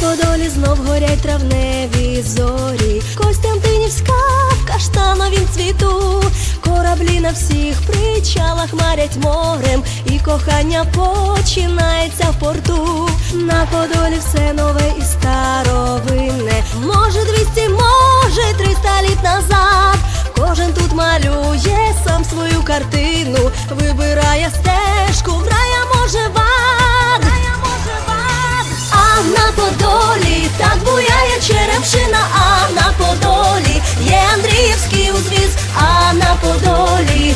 Подолі знов горять травневі зорі. Костянтинівська в каштановім цвіту. Кораблі на всіх причалах марять морем, і кохання починається в порту. На Подолі все нове і старовинне. Може, двісті, може, триста літ назад. Кожен тут малює сам свою картину, вибирає стежку,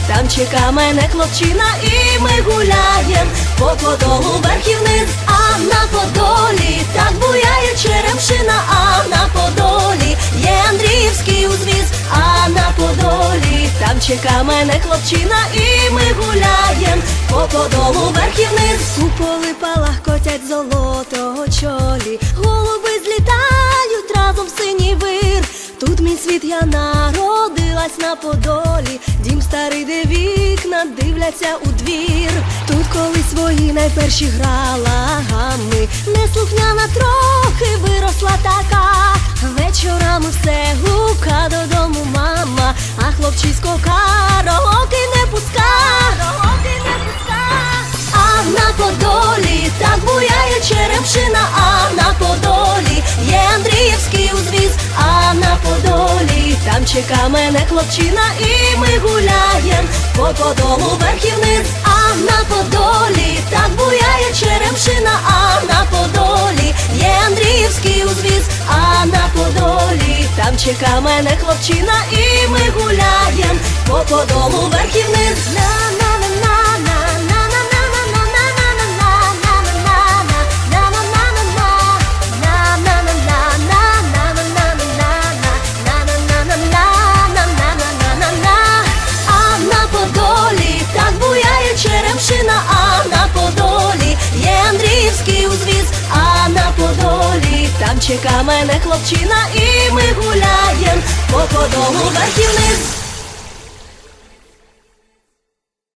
там чека мене хлопчина, і ми гуляєм по подолу вверх і вниз, а на Подолі так буяє черемшина, а на Подолі є Андріївський узвіз, а на Подолі там чека мене хлопчина, і ми гуляєм по подолу вверх і вниз. Куполи палах котять золото мій світ я народилась на подолі, дім старий, де вікна дивляться у двір. Тут колись свої найперші грала гами, неслухняна трохи виросла така. Вечорами все гука додому мама, а хлопчисько караоке чека мене хлопчина, і ми гуляєм. По подолу вверх і вниз, а на Подолі. Так буяє черемшина, а на Подолі. Є Андріївський узвіз, а на Подолі. Там чека мене хлопчина, і ми гуляєм. По подолу вверх і вниз. Чека мене хлопчина, і ми гуляєм по подолу вниз.